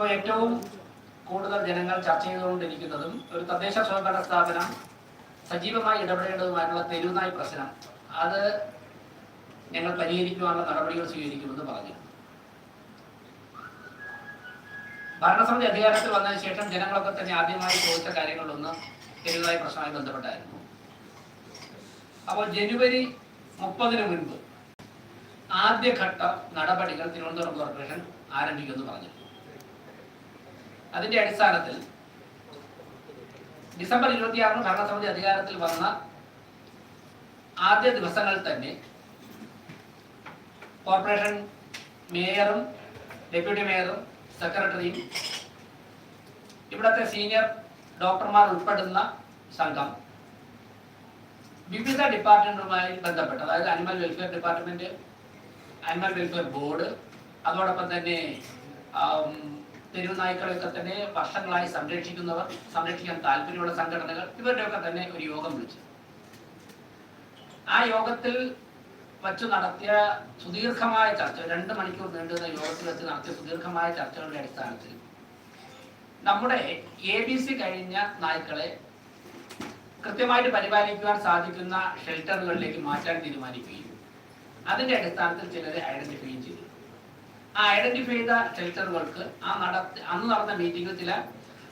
ഇപ്പോൾ ഏറ്റവും കൂടുതൽ ജനങ്ങൾ ചർച്ച ചെയ്തുകൊണ്ടിരിക്കുന്നതും ഒരു തദ്ദേശ സ്വയംഭരണ സ്ഥാപനം സജീവമായി ഇടപെടേണ്ടതുമായിട്ടുള്ള തെരുവുനായി പ്രശ്നം. അത് ഞങ്ങൾ പരിഹരിക്കുവാനുള്ള നടപടികൾ സ്വീകരിക്കുമെന്ന് പറഞ്ഞു. ഭരണസമിതി അധികാരത്തിൽ വന്നതിന് ശേഷം ജനങ്ങളൊക്കെ തന്നെ ആദ്യമായി ചോദിച്ച കാര്യങ്ങളൊന്ന് തെരുവുനായി പ്രശ്നമായി ബന്ധപ്പെട്ടായിരുന്നു. അപ്പോൾ ജനുവരി മുപ്പതിന് മുൻപ് ആദ്യഘട്ട നടപടികൾ തിരുവനന്തപുരം കോർപ്പറേഷൻ ആരംഭിക്കുമെന്ന് പറഞ്ഞു. അതിന്റെ അടിസ്ഥാനത്തിൽ ഡിസംബർ ഇരുപത്തിയാറിന് ഭരണസമിതി അധികാരത്തിൽ വന്ന ആദ്യ ദിവസങ്ങളിൽ തന്നെ കോർപ്പറേഷൻ മേയറും ഡെപ്യൂട്ടി മേയറും സെക്രട്ടറിയും ഇവിടത്തെ സീനിയർ ഡോക്ടർമാർ ഉൾപ്പെടുന്ന സംഘം വിവിധ ഡിപ്പാർട്ട്മെന്റുമായി ബന്ധപ്പെട്ട അതായത് animal welfare department animal welfare board അതോടൊപ്പം തന്നെ തെരുവ് നായ്ക്കളെയൊക്കെ തന്നെ വർഷങ്ങളായി സംരക്ഷിക്കുന്നവർ സംരക്ഷിക്കാൻ താല്പര്യമുള്ള സംഘടനകൾ ഇവരുടെയൊക്കെ തന്നെ ഒരു യോഗം വിളിച്ചു. ആ യോഗത്തിൽ വച്ചു നടത്തിയ സുദീർഘമായ ചർച്ച രണ്ട് മണിക്കൂർ നീണ്ടുന്ന യോഗത്തിൽ വെച്ച് നടത്തിയ സുദീർഘമായ ചർച്ചകളുടെ അടിസ്ഥാനത്തിൽ നമ്മുടെ എ ബി സി കഴിഞ്ഞ നായ്ക്കളെ കൃത്യമായിട്ട് പരിപാലിക്കുവാൻ സാധിക്കുന്ന ഷെൽട്ടറുകളിലേക്ക് മാറ്റാൻ തീരുമാനിക്കുകയും അതിന്റെ അടിസ്ഥാനത്തിൽ ചിലരെ ഐഡന്റിഫൈയും ചെയ്തു. ആ ഐഡന്റിഫൈ ചെയ്ത ഷെൽട്ടറുകൾക്ക് ആ നടത്തി അന്ന് നടന്ന മീറ്റിംഗിൽ ചില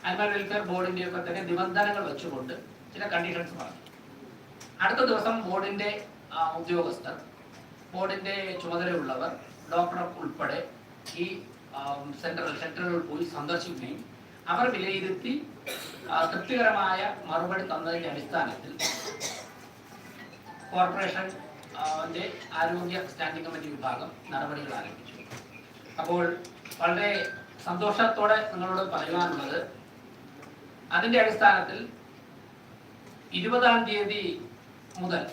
അനിമൽ വെൽഫെയർ ബോർഡിന്റെ ഒക്കെ തന്നെ നിബന്ധനകൾ വെച്ചുകൊണ്ട് ചില കണ്ടീഷൻസ് പറഞ്ഞു. അടുത്ത ദിവസം ബോർഡിന്റെ ഉദ്യോഗസ്ഥർ ബോർഡിന്റെ ചുമതലയുള്ളവർ ഡോക്ടർ ഉൾപ്പെടെ ഈ സെൻട്രൽ ഷെൽട്ടറുകൾ പോയി സന്ദർശിക്കുകയും അവർ വിലയിരുത്തി തൃപ്തികരമായ മറുപടി തന്നതിന്റെ അടിസ്ഥാനത്തിൽ കോർപ്പറേഷൻ ആരോഗ്യ സ്റ്റാൻഡിംഗ് കമ്മിറ്റി വിഭാഗം നടപടികൾ ആരംഭിച്ചു. അപ്പോൾ വളരെ സന്തോഷത്തോടെ നിങ്ങളോട് പറയുവാനുള്ളത് അതിന്റെ അടിസ്ഥാനത്തിൽ ഇരുപതാം തീയതി മുതൽ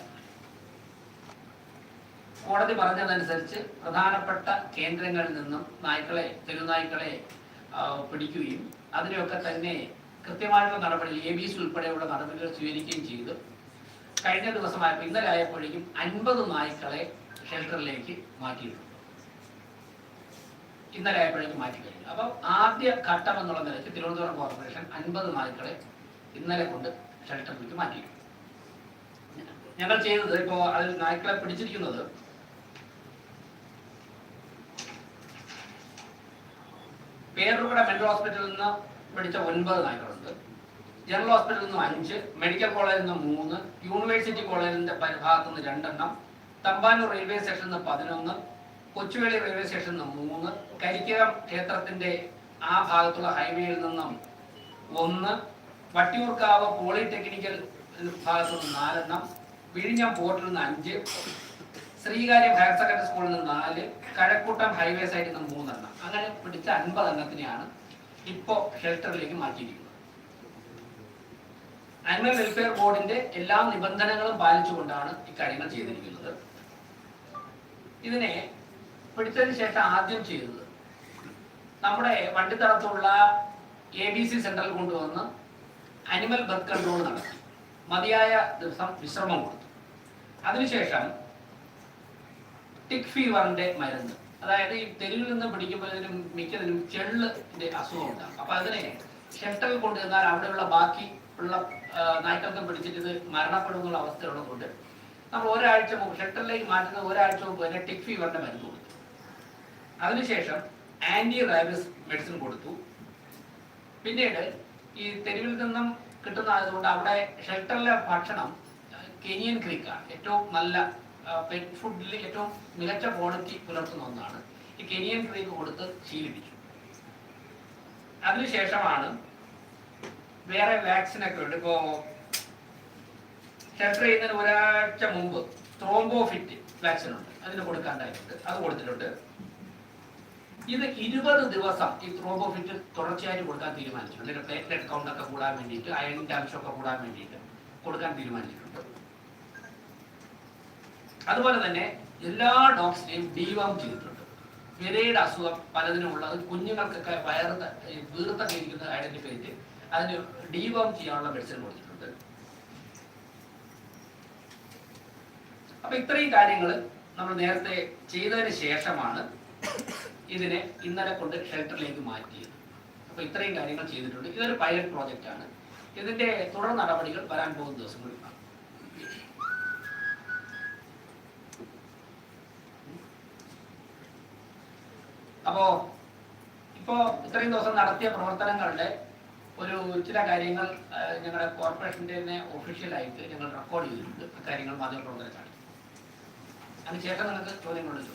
കോടതി പറഞ്ഞതനുസരിച്ച് പ്രധാനപ്പെട്ട കേന്ദ്രങ്ങളിൽ നിന്നും നായ്ക്കളെ തെരുനായ്ക്കളെ പിടിക്കുകയും അതിനെയൊക്കെ തന്നെ കൃത്യമായിട്ടുള്ള നടപടി എ ബി സി ഉൾപ്പെടെയുള്ള നടപടികൾ സ്വീകരിക്കുകയും ചെയ്തു. കഴിഞ്ഞ ദിവസമായപ്പോൾ ഇന്നലെ ആയപ്പോഴേക്കും അൻപത് നായ്ക്കളെ ഷെൽട്ടറിലേക്ക് മാറ്റിയിട്ടുണ്ട് ഇന്നലെ ആയപ്പോഴേക്കും മാറ്റി കഴിഞ്ഞു അപ്പോൾ ആദ്യ ഘട്ടം എന്നുള്ള നിലയ്ക്ക് തിരുവനന്തപുരം കോർപ്പറേഷൻ അൻപത് നായ്ക്കളെ ഇന്നലെ കൊണ്ട് ഷെൽട്ടറിലേക്ക് മാറ്റി. ഞങ്ങൾ ചെയ്തത് ഇപ്പോൾ അതിൽ നായ്ക്കളെ പിടിച്ചിരിക്കുന്നത് പേരൂടെ മെഡിക്കൽ ഹോസ്പിറ്റലിൽ നിന്ന് പിടിച്ച ഒൻപത് നായ്ക്കളുണ്ട്. ജനറൽ ഹോസ്പിറ്റലിൽ നിന്നും അഞ്ച് മെഡിക്കൽ കോളേജിൽ നിന്ന് മൂന്ന് യൂണിവേഴ്സിറ്റി കോളേജിന്റെ ഭാഗത്തു നിന്ന് രണ്ടെണ്ണം തമ്പാനൂർ റെയിൽവേ സ്റ്റേഷനിൽ നിന്ന് പതിനൊന്ന് കൊച്ചുവേളി റെയിൽവേ സ്റ്റേഷനിൽ നിന്നും മൂന്ന് കരിക്കകം ക്ഷേത്രത്തിന്റെ ആ ഭാഗത്തുള്ള ഹൈവേയിൽ നിന്നും ഒന്ന് വട്ടിയൂർക്കാവ് പോളിടെക്നിക്കൽ ഭാഗത്തു നിന്ന് നാലെണ്ണം വിഴിഞ്ഞം പോർട്ടിൽ നിന്ന് അഞ്ച് ശ്രീകാര്യം ഹയർ സെക്കൻഡറി സ്കൂളിൽ നിന്ന് നാല് കഴക്കൂട്ടം ഹൈവേ സൈഡിൽ നിന്ന് മൂന്നെണ്ണം. അങ്ങനെ പിടിച്ച അൻപത് എണ്ണത്തിനെയാണ് ഇപ്പോൾ ഷെൽട്ടറിലേക്ക് മാറ്റിയിരിക്കുന്നത്. അനിമൽ വെൽഫെയർ ബോർഡിന്റെ എല്ലാ നിബന്ധനകളും പാലിച്ചുകൊണ്ടാണ് ഇക്കാര്യങ്ങൾ ചെയ്തിരിക്കുന്നത്. ഇതിനെ പിടിച്ചതിന് ശേഷം ആദ്യം ചെയ്തത് നമ്മുടെ വണ്ടിത്തറത്തുള്ള എ ബി സി സെന്ററിൽ കൊണ്ടുവന്ന് അനിമൽ ബർത്ത് കൺട്രോൾ നടത്തി. മതിയായ ദിവസം വിശ്രമം കൊടുത്തു. അതിനുശേഷം ടിക് ഫീവറിന്റെ മരുന്ന്. അതായത് ഈ തെരുവിൽ നിന്ന് പിടിക്കുമ്പോഴതിനും മിക്കതിനും ചെള്ളിന്റെ അസുഖം ഉണ്ടാകും. അപ്പൊ അതിനെ ഷെൽട്ടറിൽ കൊണ്ടുവന്നാൽ അവിടെയുള്ള ബാക്കി ഉള്ള നായ്ക്കൾക്ക് പിടിച്ചിട്ട് ഇത് അവസ്ഥയുള്ളതുകൊണ്ട് നമ്മൾ ഒരാഴ്ച മുമ്പ് ഷെൽട്ടറിലേക്ക് മാറ്റുന്ന ഒരാഴ്ച മുമ്പ് തന്നെ ടിക് ഫീവറിന്റെ മരുന്ന് കൊടുത്തു. അതിനുശേഷം ആന്റി റാബിസ് മെഡിസിൻ കൊടുത്തു. പിന്നീട് ഈ തെരുവിൽ നിന്നും കിട്ടുന്നതുകൊണ്ട് അവിടെ ഷെൽട്ടറിലെ ഭക്ഷണം കെനിയൻ ക്രീക്കാണ് ഏറ്റവും നല്ല പെറ്റ് ഫുഡിൽ ഏറ്റവും മികച്ച ക്വാളിറ്റി പുലർത്തുന്ന ഒന്നാണ്. ഈ കെനിയൻ ക്രീക്ക് കൊടുത്ത് ശീലിപ്പിച്ചു. അതിനുശേഷമാണ് വേറെ വാക്സിനൊക്കെ ഉണ്ട്. ഇപ്പോ ഷെൽട്ടർ ചെയ്യുന്നതിന് ഒരാഴ്ച മുമ്പ് ത്രോംബോഫിറ്റ് വാക്സിൻ ഉണ്ട്. അതിന് കൊടുക്കാണ്ടായിട്ടുണ്ട് അത് കൊടുത്തിട്ടുണ്ട്. ഇത് ഇരുപത് ദിവസം ഈ ത്രോബോഫിറ്റ് തുടർച്ചയായിട്ട് കൊടുക്കാൻ തീരുമാനിച്ചിട്ടുണ്ട്. ഇതിന്റെ പ്ലേറ്റ്ലെറ്റ് കൗണ്ട് ഒക്കെ കൂടാൻ വേണ്ടിയിട്ട് അയണിന്റെ അംശമൊക്കെ കൂടാൻ വേണ്ടിയിട്ട് കൊടുക്കാൻ തീരുമാനിച്ചിട്ടുണ്ട്. അതുപോലെ തന്നെ എല്ലാ ഡോഗ്സിനെയും ഡീവാം ചെയ്തിട്ടുണ്ട്. വിരയുടെ അസുഖം പലതിനുമുള്ളത് കുഞ്ഞുങ്ങൾക്കൊക്കെ വയറ് വീർത്തൊക്കെ ഇരിക്കുന്ന ഐഡന്റിഫൈ ചെയ്ത് അതിന് ഡീവാം ചെയ്യാനുള്ള മെഡിസിൻ കൊടുത്തിട്ടുണ്ട്. അപ്പൊ ഇത്രയും കാര്യങ്ങൾ നമ്മൾ നേരത്തെ ചെയ്തതിന് ശേഷമാണ് ഇതിനെ ഇന്നലെ കൊണ്ട് ഷെൽട്ടറിലേക്ക് മാറ്റിയത്. അപ്പോൾ ഇത്രയും കാര്യങ്ങൾ ചെയ്തിട്ടുണ്ട്. ഇതൊരു പൈലറ്റ് പ്രോജക്റ്റ് ആണ് ഇതിന്റെ തുടർ നടപടികൾ വരാൻ പോകുന്ന ദിവസങ്ങളിൽ കാണാം. അപ്പോ ഇപ്പോ ഇത്രയും ദിവസം നടത്തിയ പ്രവർത്തനങ്ങളുടെ ഒരു ചില കാര്യങ്ങൾ ഞങ്ങളുടെ കോർപ്പറേഷന്റെ തന്നെ ഒഫീഷ്യലായിട്ട് ഞങ്ങൾ റെക്കോർഡ് ചെയ്തിട്ടുണ്ട്. കാര്യങ്ങൾ മാധ്യമപ്രവർത്തനം കാണിക്കും അതിന് ശേഷം നിങ്ങൾക്ക് ചോദ്യങ്ങളുണ്ട്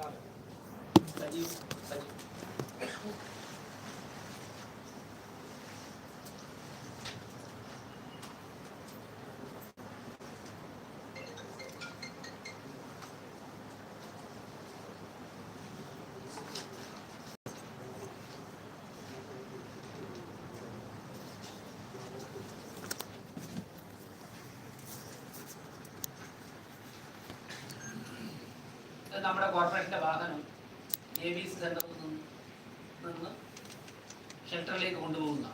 നമ്മുടെ കോർപ്പറേഷന്റെ വാഹനം സി സെന്ററിൽ നിന്ന് ഷെൽട്ടറിലേക്ക് കൊണ്ടുപോകുന്ന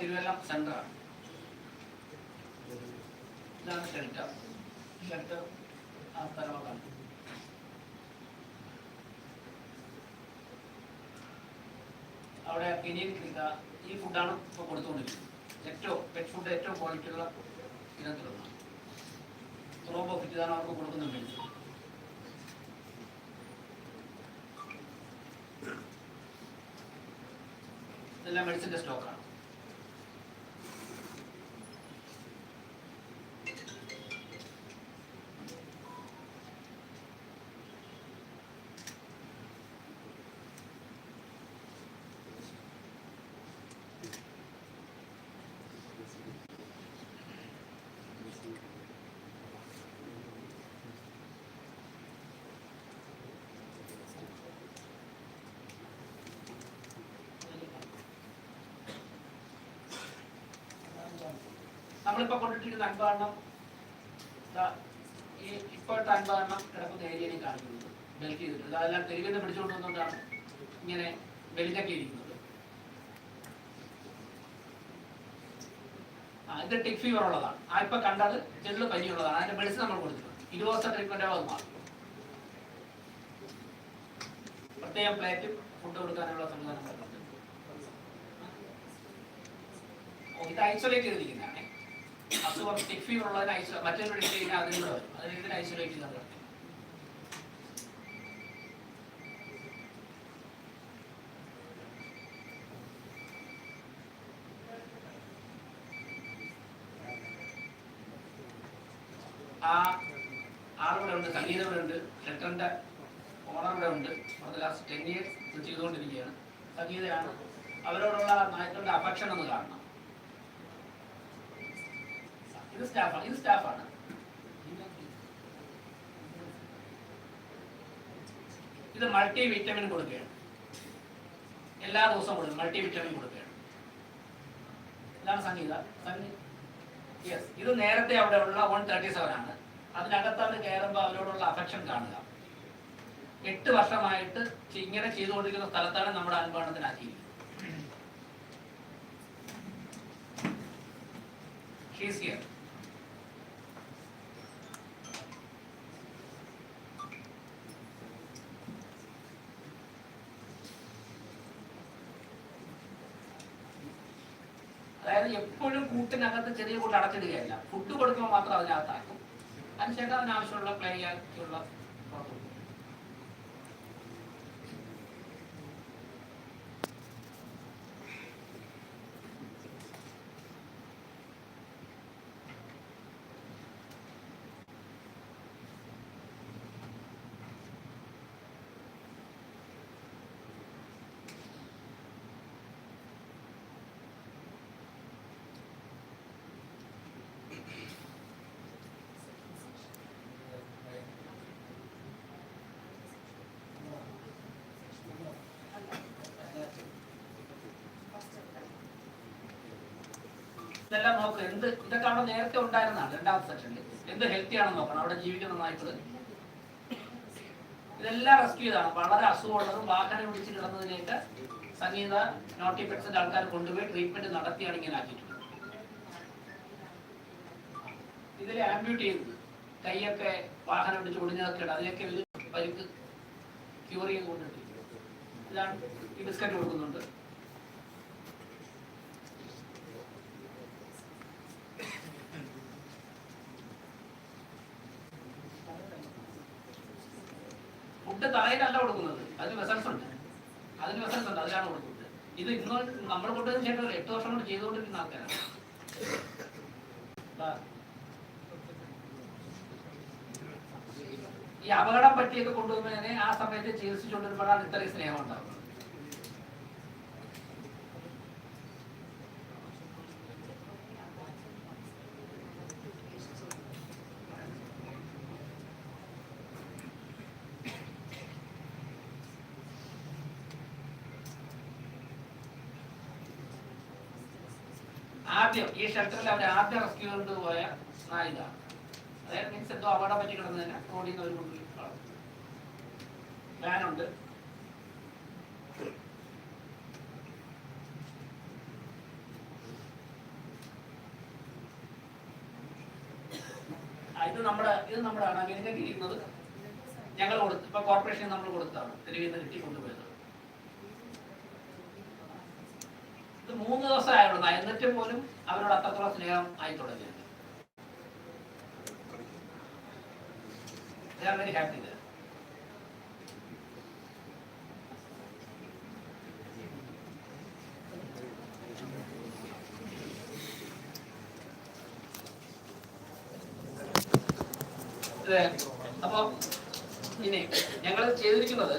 തിരുവല്ലം സെന്ററാണ് ഇതാണ് ഷെൽട്ടർ ഷെൽട്ടർ ആ സ്ഥലമാണ് അവിടെ കെനിയൻ ഈ ഫുഡാണ് ഇപ്പോൾ കൊടുത്തുകൊണ്ടിരിക്കുന്നത്. ഏറ്റവും പെറ്റ് ഫുഡ് ഏറ്റവും ക്വാളിറ്റി ഉള്ള ഇനത്തിലൊന്നാണ് റോബോ ഫിറ്റാണ് അവർക്ക് കൊടുക്കുന്നുണ്ട് ഇതെല്ലാം മെഡിസിന്റെ സ്റ്റോക്കാണ് നമ്മളിപ്പോ കൊണ്ടിട്ടിരിക്കുന്ന അൻപതെണ്ണം ദാ ഈ ഇപ്പോഴത്തെ അൻപതെണ്ണം കിടക്കുന്ന ഏരിയയിൽ കാണിക്കുന്നത് ബെൽറ്റ് ചെയ്തിട്ടുണ്ട്. അതെല്ലാം തെരുവിൽ നിന്ന് പിടിച്ചുകൊണ്ട് വന്നുകൊണ്ടാണ് ഇങ്ങനെ ബെൽറ്റൊക്കെ ഇരിക്കുന്നത്. ഇത് ടിക് ഫീവർ ഉള്ളതാണ്. ആ ഇപ്പൊ കണ്ടത് ചെള്ളു പനിയുള്ളതാണ്. അതിന്റെ മെഡിസിൻ നമ്മൾ കൊടുത്തിട്ടുണ്ട്. ഇരുപത് ദിവസം ട്രീറ്റ്മെന്റ് ആവും മാറും പ്രത്യേകം പ്ലേറ്റും ഫുഡ് കൊടുക്കാനുള്ള സംവിധാനം ഇത് ഐസൊലേറ്റ് ചെയ്തിരിക്കുന്നതാണ്. അസുഖം ടിഫി ഉള്ളതിന് ഐസോ മറ്റൊരു എടുത്ത് കഴിഞ്ഞാൽ അതിനും അതിന് ഐസൊലേറ്റ് ചെയ്താൽ മതി. ആ ആളിവിടെ ഉണ്ട് സംഗീതം ഇവിടെ ഉണ്ട് അത് ലാസ്റ്റ് ടെൻ ഇയേഴ്സ് ചെയ്തുകൊണ്ടിരിക്കുകയാണ്. സംഗീതയാണ്. അവരോടുള്ള നയത്തിന്റെ അഫക്ഷൻ ഒന്ന് കാണണം. ഇത് സ്റ്റാഫാണ് ഇത് സ്റ്റാഫാണ്. ഇത് മൾട്ടി വിറ്റമിൻ കൊടുക്കുകയാണ്. എല്ലാ ദിവസവും കൊടുക്കും മൾട്ടി വിറ്റമിൻ കൊടുക്കുകയാണ്. ഇതാണ് സംഗീത? സംഗീത യെസ് ഇത് നേരത്തെ അവിടെ ഉള്ള വൺ തേർട്ടി സെവൻ ആണ്. അതിനകത്താണ് കയറുമ്പോൾ അവരോടുള്ള അഫക്ഷൻ കാണുക. എട്ട് വർഷമായിട്ട് ഇങ്ങനെ ചെയ്തുകൊണ്ടിരിക്കുന്ന സ്ഥലത്താണ് നമ്മുടെ അനുഭവത്തിനാക്കിയിരിക്കുന്നത് ഷീസ് ഹിയർ അതായത് എപ്പോഴും കൂട്ടിനകത്ത് ചെറിയ കൂട്ട് അടച്ചിടുകയല്ല. ഫുഡ് കൊടുക്കുമ്പോൾ മാത്രം അതിനകത്താക്കും. അതിനുശേഷം അതിനാവശ്യമുള്ള പ്ലേ ആക്കിയുള്ള ഇതെല്ലാം നോക്ക് എന്ത് ഇതൊക്കെ അവിടെ നേരത്തെ ഉണ്ടായിരുന്നതാണ് രണ്ടാമത്തെ സെക്ഷനിൽ എന്ത് ഹെൽത്തി ആണെന്ന് നോക്കണം അവിടെ ജീവിക്കുന്ന നായ്ക്കൾ. ഇതെല്ലാം റെസ്ക്യൂ ചെയ്താണ്. വളരെ അസുഖമുള്ളതും വാഹനം പിടിച്ച് കിടന്നതിലേക്ക് സംഗീത നോട്ടിഫിക്സിന്റെ ആൾക്കാർ കൊണ്ടുപോയി ട്രീറ്റ്മെന്റ് നടത്തിയാണ് ഇങ്ങനെ ആക്കിയിട്ടുള്ളത്. ഇതിലെ ആംബ്യൂട്ട് ചെയ്തത് കൈയൊക്കെ വാഹനം പിടിച്ച് ഒടിഞ്ഞതൊക്കെ ഉണ്ട് അതിലൊക്കെ വലിയ പരിക്ക് ക്യൂർ ചെയ്ത് കൊണ്ടിട്ടിരിക്കുന്നത് ഇതാണ് ഈ ബിസ്ക്കറ്റ് കൊടുക്കുന്നുണ്ട്. തറയിലല്ല കൊടുക്കുന്നത്. അതിന് റിസൾട്ട്സ് ഉണ്ട്. അതിന് റിസൾട്ട്സ് ഉണ്ട്. അതിലാണ് കൊടുക്കുന്നത്. ഇത് ഇന്ന് നമ്മൾ കൊണ്ടുവന്ന ശേഷം എട്ട് വർഷം കൊണ്ട് ചെയ്തുകൊണ്ടിരിക്കുന്ന ആൾക്കാരാണ്. ഈ അപകടം പറ്റിയൊക്കെ കൊണ്ടുവന്നതിനെ ആ സമയത്ത് ചികിത്സിച്ചുകൊണ്ടിരുമ്പോഴാണ് ഇത്രയും സ്നേഹം ഉണ്ടാകുന്നത് ആദ്യം ഈ ഷെൽട്ടറിൽ അവർ ആദ്യം റെസ്ക്യൂ കൊണ്ടുപോയ നായിക അതായത് മീൻസ് എന്തോ അപകടം പറ്റി കിടന്നതിന് റോഡിൽ നിന്ന് അവർ കൊണ്ടുപോയി കളഞ്ഞു. ഇത് നമ്മുടെ ഇത് നമ്മുടെ ആണ് ഇരിക്കുന്നത് ഞങ്ങൾ കൊടുത്തു ഇപ്പൊ കോർപ്പറേഷൻ നമ്മൾ കൊടുത്താണ്. തെരുവിൽ നിന്ന് കിട്ടി കൊണ്ടുപോയത് ഇത് മൂന്ന് ദിവസം ആയുള്ളൂ എന്നിട്ട് പോലും അവരോട് അത്രത്തോളം സ്നേഹം ആയി തുടങ്ങിയത് അപ്പൊ ഇനി ഞങ്ങൾ ചെയ്തിരിക്കുന്നത്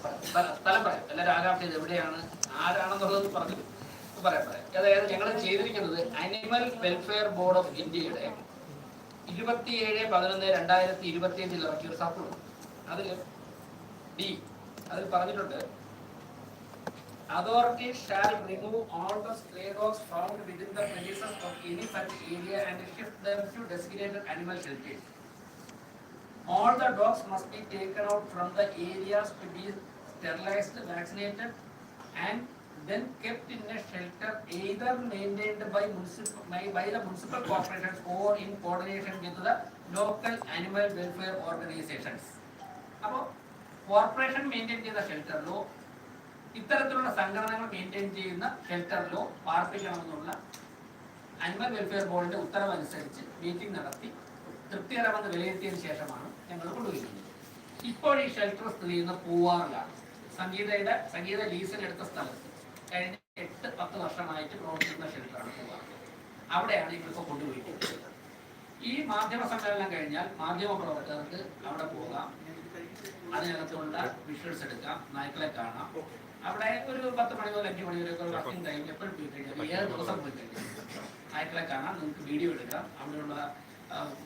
സ്ഥലം പറയാം. എല്ലാവരും ആകാം ഇത് എവിടെയാണ്? ആരാണെന്നുള്ളത് പറഞ്ഞു പറയാം പറയാം. അതായത് ഞങ്ങൾ ചെയ്തിരിക്കുന്നത് അനിമൽ വെൽഫെയർ ബോർഡ് ഓഫ് ഇന്ത്യയുടെ ഇരുപത്തിയേഴ് പതിനൊന്ന് രണ്ടായിരത്തി ഇരുപത്തി അഞ്ചിൽ ഇറക്കിയ ഒരു സർക്കുലർ അതിൽ ഡി അതിൽ പറഞ്ഞിട്ടുണ്ട് authority shall remove all the stray dogs found within the premises of any such area and shift them to designated animal shelters. All the dogs must be taken out from the areas to be sterilized, vaccinated, and then kept in a shelter either maintained by municipal, by, by the municipal corporations or in coordination with the local animal welfare organizations. അപ്പോൾ corporation maintain ചെയ്ത ഷെൽട്ടറിലോ ഇത്തരത്തിലുള്ള സംഘടനകൾ maintain ചെയ്യുന്ന ഷെൽട്ടറിലോ പാർപ്പിക്കണമെന്നുള്ള animal welfare ബോർഡിന്റെ ഉത്തരവനുസരിച്ച് meeting നടത്തി തൃപ്തികരമെന്ന് വിലയിരുത്തിയതിനു ശേഷമാണ് ഞങ്ങൾ കൊണ്ടുവരുന്നത് ഇപ്പോൾ ഈ ഷെൽട്ടർ സ്ഥിതി ചെയ്യുന്ന പൂവാറിലാണ് സംഗീതയുടെ സംഗീത ലീസിൽ എടുത്ത സ്ഥലത്ത് കഴിഞ്ഞ എട്ട് പത്ത് വർഷമായിട്ട് പ്രവർത്തിക്കുന്ന ഷെൽട്ടറാണ് പോവാറ് അവിടെയാണ് ഇവരിപ്പോൾ കൊണ്ടുപോയിട്ടുള്ളത് ഈ മാധ്യമ സമ്മേളനം കഴിഞ്ഞാൽ മാധ്യമ പ്രവർത്തകർക്ക് അവിടെ പോകാം. അതിനകത്തുള്ള വിഷ്വൽസ് എടുക്കാം. നായ്ക്കളെ കാണാം. അവിടെ ഒരു പത്ത് മണി മുതൽ അഞ്ച് മണി വരെ ഒക്കെ വർക്കിംഗ് ടൈം എപ്പോഴും പോയി കഴിഞ്ഞാൽ ഏഴ് ദിവസം പോയി കഴിഞ്ഞാൽ നായ്ക്കളെ കാണാം. നിങ്ങൾക്ക് വീഡിയോ എടുക്കാം. അവിടെയുള്ള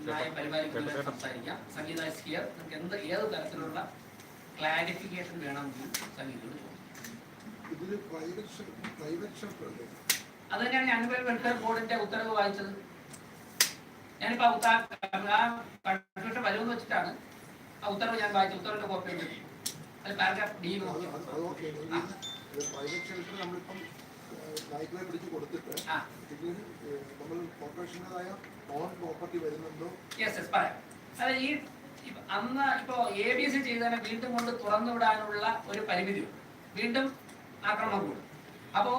നായ പരിപാലിക്കുന്നവരെ സംസാരിക്കാം. സംഗീത ഹിയർ നിങ്ങൾക്ക് എന്ത് ഏത് തരത്തിലുള്ള ക്ലാരിഫിക്കേഷൻ വേണമെന്ന് അല്ലേ? അത് തന്നെയാണ് ഞാൻ വെൽഫെയർ ബോർഡിന്റെ ഉത്തരവ് വായിച്ചത്. ഞാനിപ്പോ വരുമെന്ന് വെച്ചിട്ടാണ് ആ ഉത്തരവ് ഞാൻ വായിച്ചു ഉത്തരവിന്റെ കോപ്പി ഉണ്ട്. അത് പാരഗ്രാഫ് ഡി പിടിച്ച് കൊടുത്തിട്ട് നമ്മൾ കോർപ്പറേഷന്റെതായ ഓൺ പ്രോപ്പർട്ടി വരുന്നുണ്ടോ? യെസ് യെസ് പറയാം. അതായത് ഈ അന്ന് ഇപ്പോ എ ബി സി ചെയ്തതിനെ വീണ്ടും കൊണ്ട് തുറന്നു വിടാനുള്ള ഒരു പരിമിതി വീണ്ടും ആക്രമണം കൂടും. അപ്പോ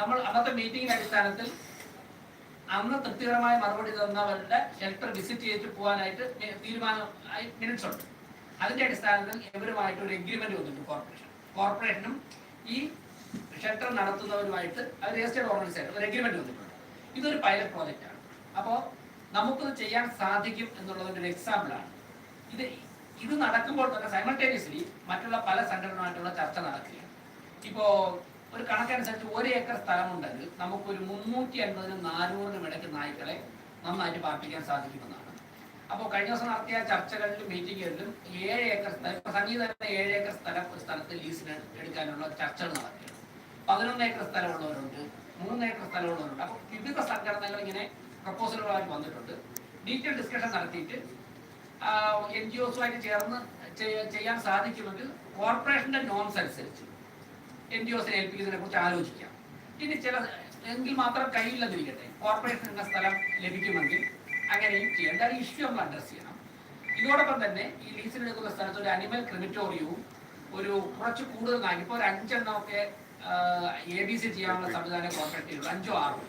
നമ്മൾ അന്നത്തെ മീറ്റിംഗിന്റെ അടിസ്ഥാനത്തിൽ അന്ന് തൃപ്തികരമായ മറുപടി തന്നവരുടെ ഷെൽട്ടർ വിസിറ്റ് ചെയ്തിട്ട് പോകാനായിട്ട് തീരുമാനം മിനിറ്റ്സ് ഉണ്ട്. അതിന്റെ അടിസ്ഥാനത്തിൽ ഇവരുമായിട്ട് ഒരു എഗ്രിമെന്റ് വന്നിട്ടുണ്ട് കോർപ്പറേഷൻ കോർപ്പറേഷനും ഈ ഷെൽട്ടർ നടത്തുന്നവരുമായിട്ട് അവർ രജിസ്റ്റേഡ് ഓർഗനൈസേഷൻ ഒരു എഗ്രിമെന്റ് വന്നിട്ടുണ്ട്. ഇതൊരു പൈലറ്റ് പ്രോജക്റ്റ് ആണ്. അപ്പോൾ നമുക്കത് ചെയ്യാൻ സാധിക്കും എന്നുള്ളതിന്റെ ഒരു എക്സാമ്പിൾ ആണ്. ഇത് ഇത് നടക്കുമ്പോൾ തന്നെ സൈമൾട്ടേനിയസ്ലി മറ്റുള്ള പല സംഘടനമായിട്ടുള്ള ചർച്ച നടക്കുകയാണ്. ഇപ്പോ ഒരു കണക്കനുസരിച്ച് ഒരു ഏക്കർ സ്ഥലമുണ്ടെങ്കിൽ നമുക്കൊരു മുന്നൂറ്റി അൻപതിനും നാനൂറിനും ഇടയ്ക്ക് നായ്ക്കളെ നന്നായിട്ട് പാർപ്പിക്കാൻ സാധിക്കുമെന്നാണ്. അപ്പോൾ കഴിഞ്ഞ ദിവസം നടത്തിയ ചർച്ചകളിലും മീറ്റിങ്ങുകളിലും ഏഴ് ഏക്കർ സ്ഥലം ഇപ്പൊ സംഗീത ഏഴ് ഏക്കർ സ്ഥലം ഒരു സ്ഥലത്ത് ലീസിന് എടുക്കാനുള്ള ചർച്ചകൾ നടക്കുകയാണ്. പതിനൊന്ന് ഏക്കർ സ്ഥലമുള്ളവരുണ്ട് മൂന്ന് ഏക്കർ സ്ഥലമുള്ളവരുണ്ട്. അപ്പോൾ വിവിധ സംഘടനകൾ ഇങ്ങനെ പ്രപ്പോസലുകളായിട്ട് വന്നിട്ടുണ്ട്. ഡീറ്റെയിൽ ഡിസ്കഷൻ നടത്തിയിട്ട് എൻ ജി ഒസുമായിട്ട് ചേർന്ന് ചെയ്യ- ചെയ്യാൻ സാധിക്കുമെങ്കിൽ കോർപ്പറേഷന്റെ നോംസ് അനുസരിച്ച് എൻ ജി ഒസിനെ ഏൽപ്പിക്കുന്നതിനെ കുറിച്ച് ആലോചിക്കാം. ഇനി ചില എങ്കിൽ മാത്രം കയ്യില്ലെന്നിരിക്കട്ടെ കോർപ്പറേഷൻ എന്ന സ്ഥലം ലഭിക്കുമെങ്കിൽ അങ്ങനെയും ചെയ്യാം. എന്തായാലും ഇഷ്യൂ നമ്മൾ അഡ്രസ് ചെയ്യണം? ഇതോടൊപ്പം തന്നെ ഈ ലീസിനെടുക്കുന്ന സ്ഥലത്ത് ഒരു അനിമൽ ക്രിമിറ്റോറിയവും ഒരു കുറച്ച് കൂടുതൽ നാളെ ഇപ്പോൾ ഒരു അഞ്ചെണ്ണമൊക്കെ എ ബി സി ചെയ്യാനുള്ള സംവിധാനം കോർപ്പറേറ്റ് അഞ്ചോ ആറോ.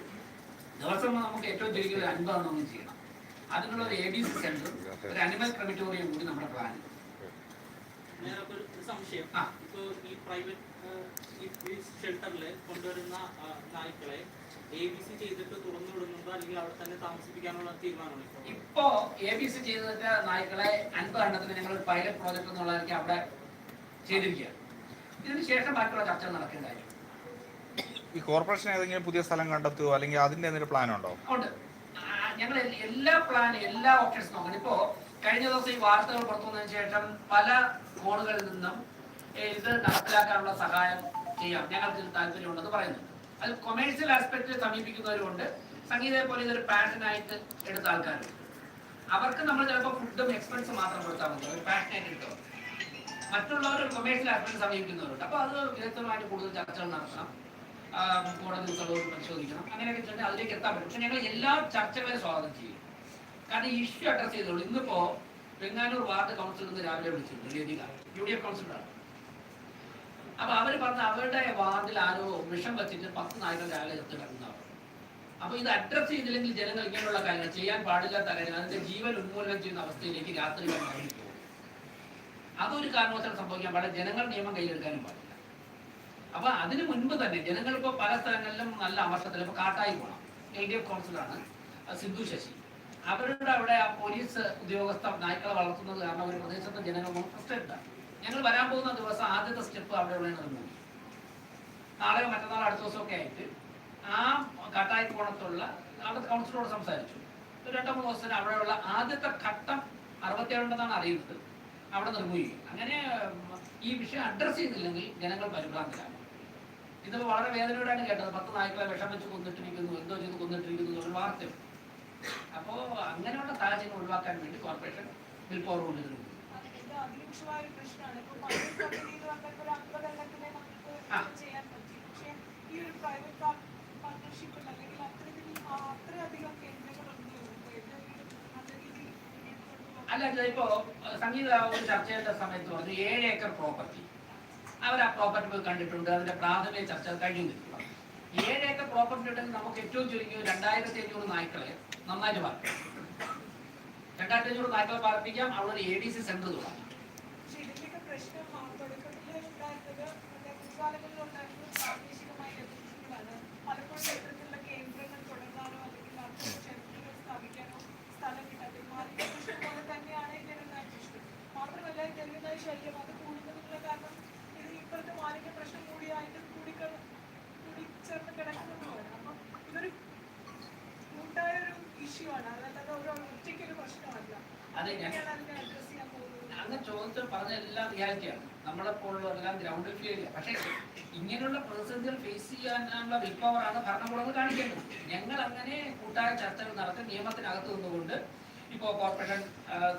ദിവസം നമുക്ക് ഏറ്റവും ചുരുങ്ങിയത് ഒരു അൻപതെണ്ണം ചെയ്യണം. അതിനുള്ള ഒരു എ ബി സി സെന്ററും ഒരു അനിമൽ ക്രമിറ്റോറിയം കൂടി നമ്മുടെ പ്ലാൻ സംശയം. ഈ പ്രൈവറ്റ് ഈ ഷെൽട്ടറിൽ കൊണ്ടുവരുന്ന ആ, നായ്ക്കളെ എ ബി സി ചെയ്തിട്ട് തുറന്നു വിടുന്നുണ്ടോ? അല്ലെങ്കിൽ അവിടെ തന്നെ താമസിപ്പിക്കാനുള്ള തീരുമാനമാണ് ഇപ്പോ? എ ബി സി ചെയ്തിട്ട് നായ്ക്കളെ അൻപത് എണ്ണത്തിന് ഞങ്ങൾ പൈലറ്റ് പ്രോജക്ട് എന്നുള്ളതൊക്കെ അവിടെ ചെയ്തിരിക്കുകയാണ് ഇതിനുശേഷം ബാക്കിയുള്ള ചർച്ച നടക്കേണ്ടതായിരിക്കും. ഈ കോർപ്പറേഷൻ ഏതെങ്കിലും പുതിയ സ്ഥലം കണ്ടെത്തുമോ അല്ലെങ്കിൽ അതിന്റെ എന്തെങ്കിലും പ്ലാൻ ഉണ്ടോ? അതുകൊണ്ട് ഞങ്ങൾ എല്ലാ പ്ലാനും എല്ലാ ഓപ്ഷൻസ് നോക്കണം. ഇപ്പോ കഴിഞ്ഞ ദിവസം ഈ വാർത്തകൾ പുറത്തു വന്നതിന് ശേഷം പല കോണുകളിൽ നിന്നും ഇത് നടപ്പിലാക്കാനുള്ള സഹായം ചെയ്യാം. ഞങ്ങൾക്ക് ഇതിൽ താല്പര്യമുണ്ടെന്ന് പറയുന്നു. അത് കൊമേഴ്സ്യൽ ആസ്പെക്ട് സമീപിക്കുന്നവരുമുണ്ട്. സംഗീതത്തെ പോലെ ഇതൊരു പാഷനായിട്ട് എടുത്ത ആൾക്കാരുണ്ട്. അവർക്ക് നമ്മൾ ചിലപ്പോൾ ഫുഡും എക്സ്പെൻസ് മാത്രം കൊടുത്താൽ മതി. ഒരു പാഷനായിട്ട് എടുത്തോ. മറ്റുള്ളവർ കൊമേഴ്സ്യൽ ആസ്പെക്ട് സമീപിക്കുന്നവരുണ്ട്. അപ്പോൾ അത് വിദഗ്ധമായിട്ട് കൂടുതൽ ചർച്ചകൾ നടത്തണം. കോടതി ഉത്തരവ് പരിശോധിക്കണം. അങ്ങനെയൊക്കെ ചെയ്തിട്ട് അതിലേക്ക് എത്താൻ പറ്റും. പക്ഷെ ഞങ്ങൾ എല്ലാ ചർച്ചകളെ സ്വാഗതം ചെയ്യും. കാരണം ഇഷ്യൂ അഡ്രസ് ചെയ്തോളൂ. ഇന്നിപ്പോ വെങ്ങാനൂർ വാർഡ് കൗൺസിലിൽ നിന്ന് രാവിലെ വിളിച്ചിട്ടുണ്ട് യു ഡി എഫ് കൗൺസിലറാണ്. അപ്പൊ അവർ പറഞ്ഞ അവരുടെ വാർഡിൽ ആരോ വിഷം വെച്ചിട്ട് പത്ത് നായകൾ രാവിലെ ചത്ത് കിടക്കുന്നവർ അപ്പൊ ഇത് അഡ്രസ് ചെയ്തില്ലെങ്കിൽ ജനങ്ങൾ ഇങ്ങനെയുള്ള കാര്യങ്ങൾ ചെയ്യാൻ പാടില്ലാത്ത കാര്യങ്ങൾ അതിന്റെ ജീവൻ ഉന്മൂലനം ചെയ്യുന്ന അവസ്ഥയിലേക്ക് രാത്രി പോകും അതൊരു കാരണവശാലും സംഭവിക്കാൻ പാടില്ല. ജനങ്ങൾ നിയമം കയ്യിലെടുക്കാനും പാടില്ല. അപ്പൊ അതിനു മുൻപ് തന്നെ ജനങ്ങൾ പല സ്ഥലങ്ങളിലും നല്ല അമർഷത്തിൽ ഇപ്പൊ കാട്ടായി പോകണം എൽ ഡി എഫ് കൗൺസിലാണ് സിന്ധു ശശി. അവരുടെ അവിടെ ആ പോലീസ് ഉദ്യോഗസ്ഥ നായ്ക്കളെ വളർത്തുന്നത് കാരണം ഒരു പ്രദേശത്തെ ജനങ്ങൾ ഫ്രസ്ട്രേറ്റഡ് ഞങ്ങൾ വരാൻ പോകുന്ന ദിവസം ആദ്യത്തെ സ്റ്റെപ്പ് അവിടെയുള്ള നിർമ്മിക്കും നാളെ മറ്റന്നാൾ അടുത്ത ദിവസമൊക്കെ ആയിട്ട് ആ കാട്ടായി കോണത്തുള്ള അവിടുത്തെ കൗൺസിലോട് സംസാരിച്ചു. രണ്ടോ മൂന്ന് ദിവസത്തിന് അവിടെയുള്ള ആദ്യത്തെ ഘട്ടം അറുപത്തിയേഴുണ്ടെന്നാണ് അറിയുന്നത്. അവിടെ നിർമ്മിക്കും അങ്ങനെ ഈ വിഷയം അഡ്രസ് ചെയ്തില്ലെങ്കിൽ ജനങ്ങൾ പരിഭ്രാന്തരാകും. ഇത് വളരെ വേദനയോടാണ് കേട്ടത്. പത്ത് നായ്ക്കളെ വിഷം വെച്ച് കൊന്നിട്ടിരിക്കുന്നു എന്തോ ചെയ്ത് കൊന്നിട്ടിരിക്കുന്നു എന്നൊരു വാർത്ത. അപ്പോ അങ്ങനെയുള്ള സാഹചര്യം ഒഴിവാക്കാൻ വേണ്ടി കോർപ്പറേഷൻ ബിൽ പവർ കൊണ്ടുവരുന്നു. കൊണ്ടുപോകാൻ അല്ല ഇപ്പോ സംഗീത ഒരു ചർച്ചയുടെ സമയത്ത് പറഞ്ഞു ഏഴ് ഏക്കർ പ്രോപ്പർട്ടി അവർ ആ പ്രോപ്പർട്ടി പോയി കണ്ടിട്ടുണ്ട്. അതിന്റെ പ്രാഥമിക ചർച്ച കഴിഞ്ഞു. നിൽക്കുക പ്രോപ്പർട്ടി ഉണ്ടെങ്കിൽ നമുക്ക് ഏറ്റവും ചുരുങ്ങിയ രണ്ടായിരത്തി അഞ്ഞൂറ് നായ്ക്കളെ നന്നായിട്ട് പാർപ്പിക്കാം രണ്ടായിരത്തി അഞ്ഞൂറ് നായ്ക്കളെ പാർപ്പിക്കാം അവിടെ ഒരു എ ഡി സി സെന്റർ തുടങ്ങാം പക്ഷേ ഇതിന്റെയൊക്കെ പ്രശ്നം ആ തുടക്കത്തിൽ ഉണ്ടായിരുന്നത് മറ്റേ മുൻകാലങ്ങളിൽ ഉണ്ടായിരുന്നത് പ്രാദേശികമായ എതിർപ്പുകളാണ്. പലപ്പോഴും ഇത്തരത്തിലുള്ള കേന്ദ്രങ്ങൾ തുടങ്ങാനോ അല്ലെങ്കിൽ അത്തരം ഷെൽട്ടറുകൾ സ്ഥാപിക്കാനോ സ്ഥലം കിട്ടാതെ മാലിന്യ പ്രശ്നം പോലെ തന്നെയാണ് ഈ ജനനായ പ്രശ്നം. മാത്രമല്ല ഈ ജനനായ ശല്യം അത് കൂടുന്നതിനുള്ള കാരണം ഇത് ഇപ്പോഴത്തെ മാലിന്യ പ്രശ്നം കൂടിയായിട്ട് കൂടിക്ക- കൂടിച്ചേർന്ന് കിടക്കുന്നതുമാണ്. അപ്പം ഇതൊരു കൂട്ടായ ഒരു ഇഷ്യൂ ആണ് അതല്ലാതെ ഒരു ഒറ്റയ്ക്കൊരു പ്രശ്നമല്ല അതെ ഞാൻ എങ്ങനെയാണ് അതിനെ അഡ്രസ് ചെയ്യാൻ പോകുന്നത് അങ്ങ് ചോദിച്ച പറഞ്ഞ എല്ലാം റിയാലിറ്റിയാണ് നമ്മളെപ്പോലുള്ളതെല്ലാം ഗ്രൗണ്ടിൽ ഫീൽ ചെയ്യുക പക്ഷേ ഇങ്ങനെയുള്ള പ്രതിസന്ധികൾ ഫേസ് ചെയ്യാനുള്ള വിൽ പവറാണ് ഭരണകൂടങ്ങൾ കാണിക്കേണ്ടത് ഞങ്ങൾ അങ്ങനെ കൂട്ടായ ചർച്ചകൾ നടത്തി നിയമത്തിനകത്ത് നിന്നുകൊണ്ട് ഇപ്പോൾ കോർപ്പറേഷൻ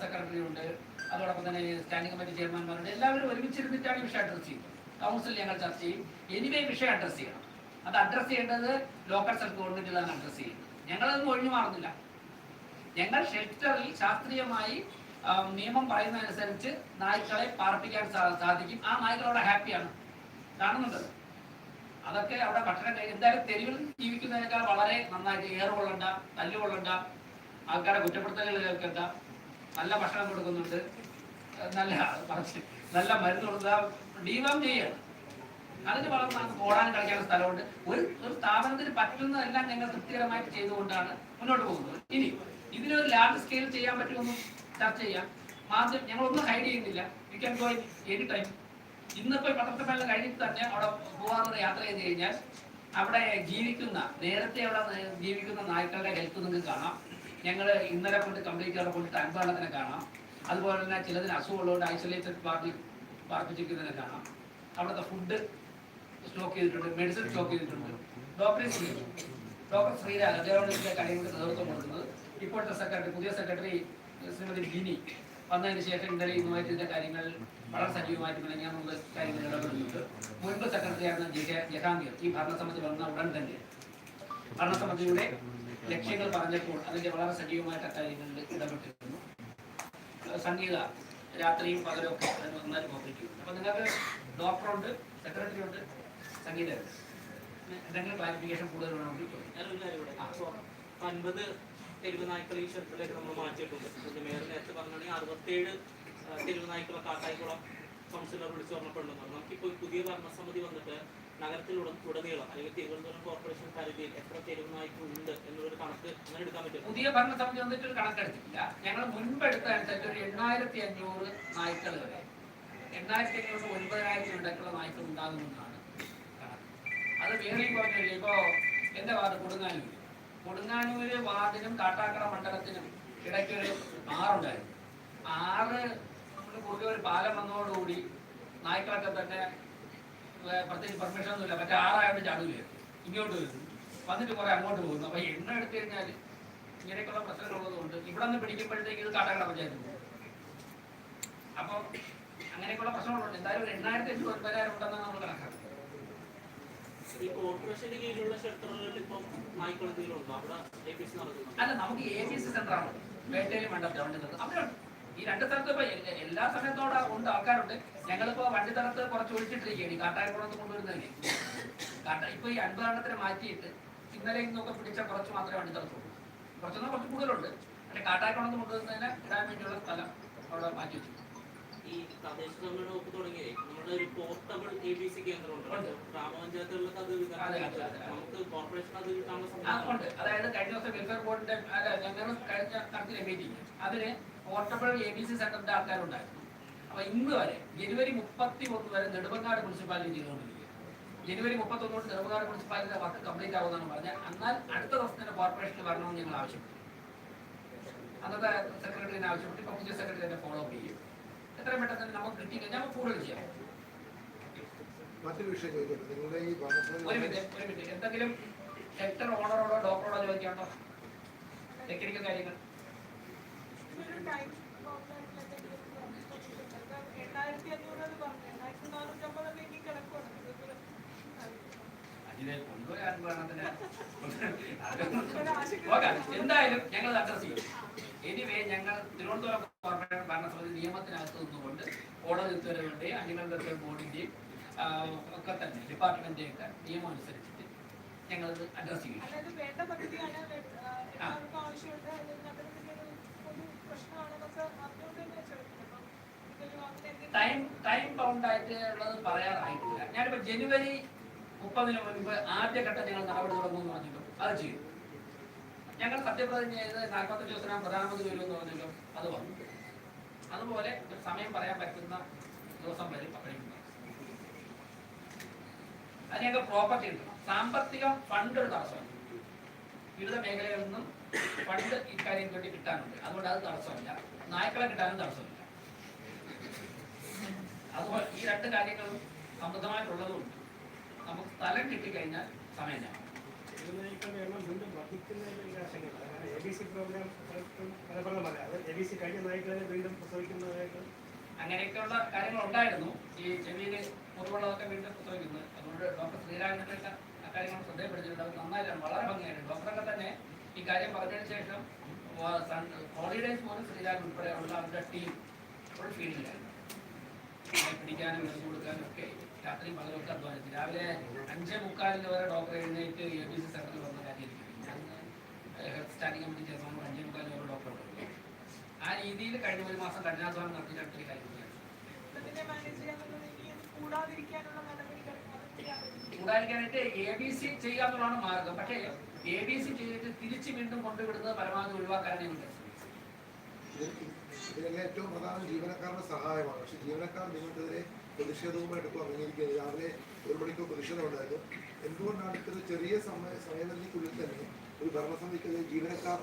സെക്രട്ടറി ഉണ്ട്. അതോടൊപ്പം തന്നെ സ്റ്റാൻഡിംഗ് കമ്മിറ്റി ചെയർമാൻമാരുണ്ട് എല്ലാവരും ഒരുമിച്ചിരുന്നിട്ടാണ് ഈ വിഷയം അഡ്രസ് ചെയ്യുന്നത്. കൗൺസിൽ ഞങ്ങൾ ചർച്ച ചെയ്യും. എനിവേ വിഷയം അഡ്രസ് ചെയ്യണം. അത് അഡ്രസ് ചെയ്യേണ്ടത് ലോക്കൽ സെൽഫ് ഗവൺമെന്റിലാണ് അഡ്രസ് ചെയ്യുന്നത്. ഞങ്ങളതൊന്നും ഒഴിഞ്ഞു മാറുന്നില്ല. ഞങ്ങൾ ഷെൽട്ടറിൽ ശാസ്ത്രീയമായി നിയമം പറയുന്നതനുസരിച്ച് നായ്ക്കളെ പാർപ്പിക്കാൻ സാധിക്കും. ആ നായ്ക്കൾ അവിടെ ഹാപ്പിയാണ് കാണുന്നുണ്ട്? അതൊക്കെ അവിടെ ഭക്ഷണം കഴിക്കും എന്തായാലും തെരുവിൽ ജീവിക്കുന്നതിനേക്കാൾ വളരെ നന്നായിട്ട് ഏറ് കൊള്ളണ്ട തല്ല് കൊള്ളണ്ട ആൾക്കാരെ കുറ്റപ്പെടുത്തലുകൾ കേൾക്കണ്ട നല്ല ഭക്ഷണം കൊടുക്കുന്നുണ്ട്. നല്ല നല്ല മരുന്ന് കൊടുക്കുക ഡീവാം ചെയ്യാണ് അതിന് വളരെ നമുക്ക് ഓടാനും കളിക്കാൻ സ്ഥലമുണ്ട്. ഒരു ഒരു സ്ഥാപനത്തിന് പറ്റുന്നതെല്ലാം ഞങ്ങൾ തൃപ്തികരമായിട്ട് ചെയ്തുകൊണ്ടാണ് മുന്നോട്ട് പോകുന്നത്. ഇനി ഇതിനൊരു ലാർജ് സ്കെയിൽ ചെയ്യാൻ പറ്റുമെന്ന് ചർച്ച ചെയ്യാം. മാധ്യമം ഞങ്ങളൊന്നും ഹൈഡ് ചെയ്യുന്നില്ല. We can go any time ഇന്നിപ്പോ പത്രസമ്മേളനം കഴിഞ്ഞിട്ട് തന്നെ അവിടെ പോകാറുള്ള യാത്ര ചെയ്ത് കഴിഞ്ഞാൽ അവിടെ ജീവിക്കുന്ന നേരത്തെ അവിടെ ജീവിക്കുന്ന നായ്ക്കളുടെ ഹെൽത്ത് നിങ്ങൾക്ക് കാണാം. ഞങ്ങൾ ഇന്നലെ കൊണ്ട് കംപ്ലീറ്റ് അവിടെ കൊണ്ട് അൻപതെണ്ണത്തിനെ കാണാം. അതുപോലെ തന്നെ ചിലതിന് അസുഖമുള്ളതുകൊണ്ട് ഐസൊലേറ്റഡ് പാർട്ടി പാർപ്പിച്ചിരിക്കുന്നതിനെ കാണാം. അവിടുത്തെ ഫുഡ് സ്റ്റോക്ക് ചെയ്തിട്ടുണ്ട് മെഡിസിൻ സ്റ്റോക്ക് ചെയ്തിട്ടുണ്ട്. ഡോക്ടറെ ഡോക്ടർ ശ്രീരാജ് അദ്ദേഹമാണ് കാര്യങ്ങൾ നേതൃത്വം കൊടുക്കുന്നത് ഇപ്പോഴത്തെ സെക്രട്ടറി പുതിയ സെക്രട്ടറി ശ്രീമതി ബിനി. വന്നതിന് ശേഷം ഇന്നലെ ഇന്നുമായിട്ട് കാര്യങ്ങൾ വളരെ സജീവമായിട്ട് മിണങ്ങാനുള്ള കാര്യങ്ങൾ ഇടപെടുന്നുണ്ട്. മുൻപ് സെക്രട്ടറി ആയിരുന്ന കെ ജഹാംഗീർ ഈ ഭരണസമിതി വന്ന ഉടൻ തന്നെ ഭരണസമിതിയുടെ ലക്ഷ്യങ്ങൾ പറഞ്ഞപ്പോൾ അതിന്റെ വളരെ സജീവമായിട്ട് കാര്യങ്ങളിൽ ഇടപെട്ടിരുന്നു. സംഗീത രാത്രിയും പകലും ഒക്കെ അതിന് വന്നാൽ കോപ്പറേറ്റീവ് അപ്പൊ നിങ്ങൾക്ക് ഡോക്ടറുണ്ട് സെക്രട്ടറി ഉണ്ട് സംഗീതമുണ്ട് എന്തെങ്കിലും ക്ലാരിഫിക്കേഷൻ കൂടുതൽ വേണമെങ്കിൽ അൻപത് തെരുവ് നായ്ക്കൾ ഈ ഷെൽട്ടറിലേക്ക് നമ്മൾ മാറ്റിയിട്ടുണ്ട്. പിന്നെ മേയർ നേരത്തെ പറഞ്ഞാണെങ്കിൽ അറുപത്തേഴ് തെരുവ് നായ്ക്കളെ കാട്ടായിക്കുളം കൗൺസിലർ വിളിച്ചു പറഞ്ഞപ്പോഴുണ്ട്. നമുക്കിപ്പോൾ പുതിയ ഭരണസമിതി വന്നിട്ട് നഗരത്തിലുട ഉടനീളം അല്ലെങ്കിൽ തിരുവനന്തപുരം കോർപ്പറേഷൻ പരിധിയിൽ എത്ര തെരുവ് നായ്ക്കൾ ഉണ്ട് എന്നുള്ളൊരു കണക്ക് അങ്ങനെ എടുക്കാൻ പറ്റും. പുതിയ ഭരണസമിതി വന്നിട്ട് ഒരു കണക്കെടുത്തിട്ടില്ല ഞങ്ങൾ മുൻപ് എടുത്ത അനുസരിച്ച് ഒരു എണ്ണായിരത്തി അഞ്ഞൂറ് നായ്ക്കൾ വരെ എണ്ണായിരത്തി അഞ്ഞൂറ് ഒൻപതിനായിരത്തി ഇടയ്ക്കുള്ള നായ്ക്കൾ ഉണ്ടാകുമെന്നാണ് കണക്ക്. അത് വേറെയും കുറഞ്ഞില്ല ഇപ്പോ എന്റെ വാർഡ് കൊടുങ്ങാനൂര് കൊടുങ്ങാനൂര് വാർഡിനും കാട്ടാക്കട മണ്ഡലത്തിനും ഇടയ്ക്ക് ഒരു ആറുണ്ടായിരുന്നു. ആറ് നമ്മുടെ കുറുകെ ഒരു പാലം വന്നതോടുകൂടി നായ്ക്കളൊക്കെ തന്നെ പ്രത്യേകിച്ച് പെർമിഷൻ ഒന്നുമില്ല. മറ്റേ ആറായോണ്ട് ചാടൂലേ ഇങ്ങോട്ട് വരുന്നു. വന്നിട്ട് കുറെ അങ്ങോട്ട് പോകുന്നു. അപ്പൊ എണ്ണ എടുത്തു കഴിഞ്ഞാൽ ഇങ്ങനെയൊക്കെയുള്ള പ്രശ്നങ്ങൾ ഉള്ളതുകൊണ്ട് ഇവിടെ നിന്ന് പിടിക്കുമ്പോഴത്തേക്ക് ഇത് കാട്ടാക്കട പഞ്ചായത്ത് പോകും. അപ്പൊ അങ്ങനെയൊക്കെയുള്ള പ്രശ്നങ്ങളുണ്ട്. എന്തായാലും ഒരു എണ്ണായിരത്തി എണ്ണൂറ് ഒൻപതിനായിരം ഉണ്ടെന്നാണ് നമ്മൾ കണക്കാക്കുന്നത്. അല്ല നമുക്ക് എ ബി സി സെന്റർ ആണ്. വേട്ടയിലും വണ്ടി നിർത്തുന്നത് അവിടെ ഈ രണ്ട് സ്ഥലത്തും ഇപ്പൊ എല്ലാ സമയത്തോട് ഉണ്ട് ആൾക്കാരുണ്ട്. ഞങ്ങളിപ്പോ വണ്ടി തലത്ത് കുറച്ച് ഒഴിച്ചിട്ടിരിക്കുകയാണ്. ഈ കാട്ടായക്കുളത്ത് കൊണ്ടുവരുന്നതിന്. കാട്ട ഇപ്പൊ ഈ അൻപതെണ്ണത്തിന് മാറ്റിയിട്ട് ഇന്നലെ ഇന്നൊക്കെ പിടിച്ച കുറച്ച് മാത്രമേ വണ്ടി തലത്തുള്ളൂ. കുറച്ചൊന്നും കുറച്ച് കൂടുതലുണ്ട്. പക്ഷെ കാട്ടായക്കുളത്ത് കൊണ്ടുവരുന്നതിന് ഇടാൻ വേണ്ടിയുള്ള സ്ഥലം അവിടെ മാറ്റി വെച്ചു ഈ തദ്ദേശ വകുപ്പ് തുടങ്ങിയേ നമ്മുടെ ഒരു പോർട്ടബിൾ എ ബി സി കേന്ദ്രം ഉണ്ട്. ഉണ്ട്. ഗ്രാമപഞ്ചായത്തുകളിലൊക്കെ അത്. നമുക്ക് കോർപ്പറേഷൻ അത് കിട്ടാനുള്ള അതായത് കഴിഞ്ഞ ദിവസം വെൽഫെയർ ബോർഡിന്റെ ഞങ്ങൾ കഴിഞ്ഞ നടത്തിയ മീറ്റിംഗ് അതിന് പോർട്ടബിൾ എ ബി സി സെന്ററിന്റെ ആൾക്കാരുണ്ടായിരുന്നു. അപ്പൊ ഇന്ന് വരെ ജനുവരി മുപ്പത്തി ഒന്ന് വരെ നെടുമങ്ങാട് മുനിസിപ്പാലിറ്റി ചെയ്തുകൊണ്ടിരിക്കുക ജനുവരി മുപ്പത്തി ഒന്ന് തൊട്ട് നെടുമങ്ങാട് മുനിസിപ്പാലിറ്റിയുടെ വർക്ക് കംപ്ലീറ്റ് ആകുമെന്നാണ് പറഞ്ഞത്. എന്നാൽ അടുത്ത ദിവസത്തിന് കോർപ്പറേഷനിൽ വരണമെന്ന് ഞങ്ങൾ ആവശ്യപ്പെട്ടു. അന്നത്തെ സെക്രട്ടറിനെ ആവശ്യപ്പെട്ടു. ഇപ്പൊ പുതിയ സെക്രട്ടറി തന്നെ ഫോളോ അപ്പ് ചെയ്യും. എത്രയും പെട്ടെന്ന് തന്നെ നമുക്ക് കിട്ടി കഴിഞ്ഞാൽ നമുക്ക് കൂടുതൽ ചെയ്യാം. മറ്റൊരു വിഷയം ചോദിക്കട്ടെ നിങ്ങളുടെ ഈ ഒരു മിനിറ്റ് ഒരു മിനിറ്റ്. എന്തെങ്കിലും ഷെൽട്ടർ ഓണറോടോ ഡോക്ടറോടോ ചോദിക്കാട്ടോ ടെക്നിക്കൽ കാര്യങ്ങൾ. എന്തായാലും ഞങ്ങൾ അഡ്രസ് ചെയ്യും. എനിവേ ഞങ്ങൾ തിരുവനന്തപുരം കോർപ്പറേഷൻ ഭരണസമിതി നിയമത്തിനകത്ത് നിന്നുകൊണ്ട് കോടതി ഉത്തരവിന്റെയും അനിമൽ വെൽഫെയർ ബോർഡിന്റെയും ഒക്കെ തന്നെ ഡിപ്പാർട്ട്മെന്റിന്റെ ഒക്കെ നിയമം അനുസരിച്ചിട്ട് ഞങ്ങൾ അഡ്രസ് ചെയ്യും ടൈം ടൈം ബൗണ്ടായിട്ട് ഉള്ളത് പറയാറായിട്ടില്ല. ഞാനിപ്പോ ജനുവരി മുപ്പതിന് മുൻപ് ആദ്യഘട്ടം ഞങ്ങൾ നടപടി തുടങ്ങുമെന്ന് പറഞ്ഞിട്ടും അത് ചെയ്തു. ഞങ്ങൾ സത്യപ്രതിജ്ഞ ചെയ്ത് നാൽപ്പത്തഞ്ച് ദിവസം പ്രധാനമന്ത്രി വരുമെന്ന് പറഞ്ഞിട്ടും അത് വന്നു. അതുപോലെ ഒരു സമയം പറയാൻ പറ്റുന്ന ദിവസം വരും അപ്പോഴേക്കും അതിനൊക്കെ പ്രോപ്പർട്ടി ഉണ്ട്. സാമ്പത്തിക ഫണ്ട് ഒരു തടസ്സമാണ് വിവിധ മേഖലകളിൽ നിന്നും ഫണ്ട് ഇക്കാര്യം വേണ്ടി കിട്ടാനുണ്ട്. അതുകൊണ്ട് അത് തടസ്സമില്ല. നായ്ക്കളെ കിട്ടാനും തടസ്സമില്ല. അതുപോലെ ഈ രണ്ട് കാര്യങ്ങളും സമൃദ്ധമായിട്ടുള്ളതുകൊണ്ട് നമുക്ക് സ്ഥലം കിട്ടിക്കഴിഞ്ഞാൽ സമയം അങ്ങനെയൊക്കെയുള്ള കാര്യങ്ങൾ ഉണ്ടായിരുന്നു ഈ ചെവിയിൽ മുറിവുള്ളതൊക്കെ വീണ്ടും പ്രസവിക്കുന്നത് അതുകൊണ്ട് ഡോക്ടർ ശ്രീരാമനൊക്കെ അക്കാര്യങ്ങൾ കാര്യങ്ങൾ ശ്രദ്ധയപ്പെടുത്തിയിട്ടുണ്ട് അത് നന്നായിട്ടാണ് വളരെ ഭംഗിയായിരുന്നു ഡോക്ടറൊക്കെ തന്നെ ഈ കാര്യം പറഞ്ഞതിന് ശേഷം ഹോളിഡേസ് പോലും ശ്രീരാമൻ ഉൾപ്പെടെയുള്ള അവരുടെ ടീം ഫുൾ ഫീൽഡിലായിരുന്നു. പിടിക്കാനും മരുന്ന് കൊടുക്കാനും ഒക്കെ രാത്രി പകലൊക്കെ അധ്വാനിച്ചു. രാവിലെ അഞ്ചേ മുക്കാലിന് വരെ ഡോക്ടർ എഴുന്നേറ്റ് എ ബി സി സെന്ററിൽ വന്ന കാര്യമായിരിക്കും സ്റ്റാൻഡിംഗ് കമ്മിറ്റി ചെയർമാൻ അഞ്ചേ മുക്കാൽ ഒരു ഡോക്ടർ ഉണ്ട്. ആ രീതിയിൽ കഴിഞ്ഞ ഒരു മാസം കഠിനാധ്വാനം നടത്തി അതൊക്കെ ആലോചിക്കും. കൂടാതിരിക്കാനായിട്ട് എ ബി സി ചെയ്യുക എന്നുള്ളതാണ് മാർഗം. പക്ഷേ എ ബി സി ചെയ്തിട്ട് തിരിച്ച് വീണ്ടും കൊണ്ടുവിടുന്നത് പരമാവധി ഒഴിവാക്കാനാണ് ഞാൻ ഉദ്ദേശിച്ചത് ഇതിൽ- ഇതിലെല്ലാം ഏറ്റവും പ്രധാനം ജീവനക്കാരുടെ സഹായമാണ്. പക്ഷെ ജീവനക്കാർ നിങ്ങൾക്കെതിരെ പ്രതിഷേധവുമായി എടുക്കും അംഗീകരിക്കുന്നത് രാവിലെ ഒരു മണിക്കൂർ പ്രതിഷേധം ഉണ്ടായിരുന്നു. എന്തുകൊണ്ടാണ് ഇത്ര ചെറിയ സമയ സമയപരിധിക്കുള്ളിൽ തന്നെ ഒരു ഭരണസമിതിക്കെതിരെ ജീവനക്കാർ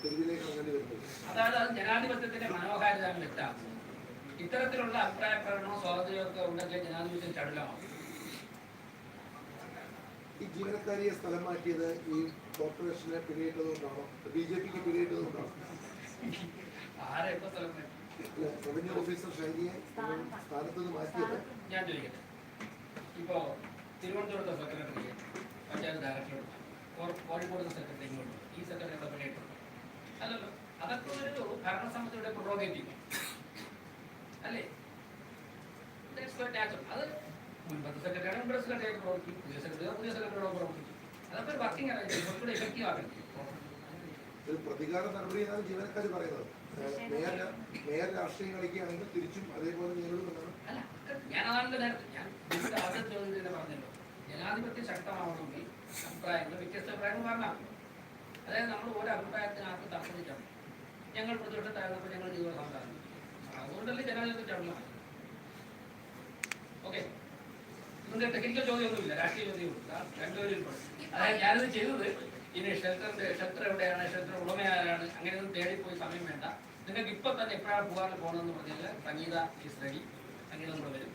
തെരുവിലേക്ക് ഇറങ്ങേണ്ടി വരുന്നത് അതാണ് അത് ജനാധിപത്യത്തിന്റെ മനോഹാരിത വ്യക്തമാക്കുന്നത് ഇത്തരത്തിലുള്ള അഭിപ്രായ പ്രകടനവും സ്വാതന്ത്ര്യമൊക്കെ ഉണ്ടെങ്കിൽ ജനാധിപത്യം ചടുലമാണ് ഈ ജീവനക്കാരിയെ സ്ഥലം മാറ്റിയത് ഈ കോർപ്പറേഷനെ പിടിയിട്ടതുകൊണ്ടാണോ ബി ജെ പിക്ക് പിടിയിട്ടതുകൊണ്ടാണോ ആരെ ഇപ്പൊ സ്ഥലം വേണം? റവന്യൂ ഓഫീസർ ശൈലിയെ സ്ഥാനത്ത് നിന്ന് മാറ്റിയത്? ഞാൻ ചോദിക്കട്ടെ. ഇപ്പോ തിരുവനന്തപുരത്തെ സെക്രട്ടറിയെ പഞ്ചായത്ത് ഡയറക്ടറോട് കോഴിക്കോട് സെക്രട്ടറി ഇങ്ങോട്ട് ഈ സെക്രട്ടറിയുടെ പണിയിട്ടുണ്ട് അല്ലല്ലോ അതൊക്കെ ഒരു ഭരണസമിതിയുടെ പ്രൊറോഗേറ്റീവ് അല്ലേ. അത് മുൻപത്തെ സെക്രട്ടറിയാണ് മുൻപത്തെ സെക്രട്ടറി പ്രവർത്തിക്കും. പുതിയ സെക്രട്ടറി പുതിയ സെക്രട്ടറിയോട് പ്രവർത്തിക്കും. അതൊക്കെ ഒരു വർക്കിംഗ് അറേഞ്ച്മെന്റ് കുറച്ചുകൂടെ എഫക്റ്റീവ് ആക്കണം ഒരു പ്രതികാര നടപടി എന്നാണ് ജീവനക്കാർ പറയുന്നത്. ഏഹ് മേയർ മേയർ രാഷ്ട്രീയം കളിക്കുകയാണെങ്കിൽ തിരിച്ചും അതേപോലെ നേരിടുമെന്നാണ് ഞാൻ അതാണ് ഞാൻ പറഞ്ഞല്ലോ. ജനാധിപത്യം ശക്തമാവണമെങ്കിൽ അഭിപ്രായങ്ങൾ വ്യത്യസ്ത അഭിപ്രായങ്ങൾ വരണം അതായത് നമ്മൾ ഒരു അഭിപ്രായത്തിനകത്ത് തർക്കിച്ചാണ് ഞങ്ങൾ പ്രതിപക്ഷത്തായിരുന്നപ്പോൾ ഞങ്ങൾ ജീവിത സംസാരം അതുകൊണ്ടല്ലേ ജനാധിപത്യം ചടങ്ങ് ഓക്കെ. ഇതിന്റെ ടെക്നിക്കൽ ചോദ്യമൊന്നുമില്ല രാഷ്ട്രീയ ചോദ്യമുണ്ട് രണ്ടുപേരും. അതായത് ഞാനിത് ചെയ്തത് ഇനി ഷെൽട്ടറിന്റെ ഷെൽട്ടർ എവിടെയാണ് ഷെൽട്ടർ ഉടമയാരാണ് അങ്ങനെയൊന്നും തേടിപ്പോയി സമയം വേണ്ട. നിങ്ങൾക്ക് ഇപ്പൊ തന്നെ എപ്പോഴാണ് പോകാൻ പോകണമെന്ന് പറഞ്ഞാൽ സംഗീത ഈസ് റെഡി സംഗീതം കൂടെ വരും.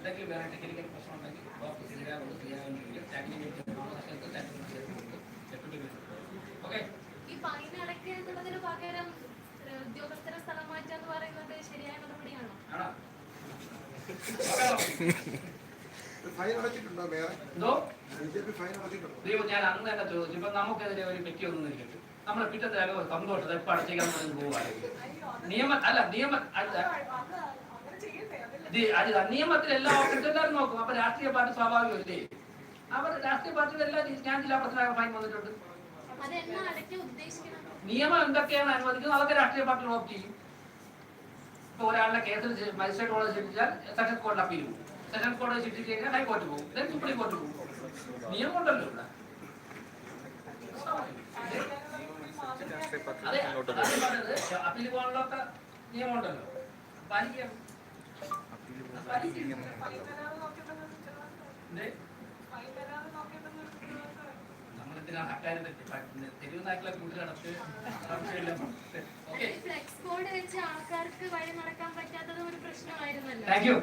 എന്തെങ്കിലും വേറെ ടെക്നിക്കൽ പ്രശ്നം ഉണ്ടെങ്കിൽ ഡോക്ടർ ശ്രീരാമോട് ശ്രീരാമെങ്കിൽ സ്റ്റാറ്റിംഗ് ഓക്കെ ഈ ഫൈൻ അടയ്ക്കുന്നതിന് പകരം ഉദ്യോഗസ്ഥരെ സ്ഥലം മാറ്റുക എന്ന് പറയുന്നത് ശരിയായ നടപടിയാണോ? ഫൈൻ അടച്ചിട്ടുണ്ടോ അടച്ചിട്ടുണ്ടോ? ദൈവം ഞാൻ അന്ന് തന്നെ ചോദിച്ചു. ഇപ്പൊ നമുക്കെതിരെ ഒരു വ്യക്തി ഒന്നും ഇരിക്കട്ടെ. നമ്മളെ പിറ്റത്തെ സന്തോഷത്തെ എപ്പോ അടച്ചേക്കാൻ അത് നിയമ അല്ല നിയമ അല്ല അത് അത് അങ്ങനെ ചെയ്യട്ടെ അതല്ല ഇത് അത് നിയമത്തിൽ എല്ലാ എല്ലാവരും നോക്കും. അപ്പൊ രാഷ്ട്രീയ പാർട്ടി സ്വാഭാവികമല്ലേ? അവർ രാഷ്ട്രീയ പാർട്ടിയുടെ എല്ലാ ഞാൻ ജില്ലാ പ്രസിഡന്റ് ഫൈൻ വന്നിട്ടുണ്ട് നിയമം എന്തൊക്കെയാണ് അനുവദിക്കുന്നത്? അതൊക്കെ രാഷ്ട്രീയ പാർട്ടി ഓപ്റ്റ് ചെയ്യും. ഇപ്പൊ ഒരാളുടെ കേസിൽ മജിസ്ട്രേറ്റ് കോടതി ശിക്ഷിച്ചാൽ സെഷൻസ് കോടതി അപ്പീൽ പോകും. സെഷൻസ് കോടതി ശിക്ഷിച്ച് കഴിഞ്ഞാൽ ഹൈക്കോർട്ട് പോകും. Then സുപ്രീം കോർട്ട് പോകും. നിയമം ഉണ്ടല്ലോ ഇവിടെ. അതെ അപ്പീൽ പോകാനുള്ള നിയമം ഉണ്ടല്ലോ. പാലിക്കണം അക്കാര്യത്തിൽ തെരുവ് നാട്ടിലെ ആൾക്കാർക്ക് വഴി നടക്കാൻ പറ്റാത്തത് ഒരു പ്രശ്നമായിരുന്നല്ലോ.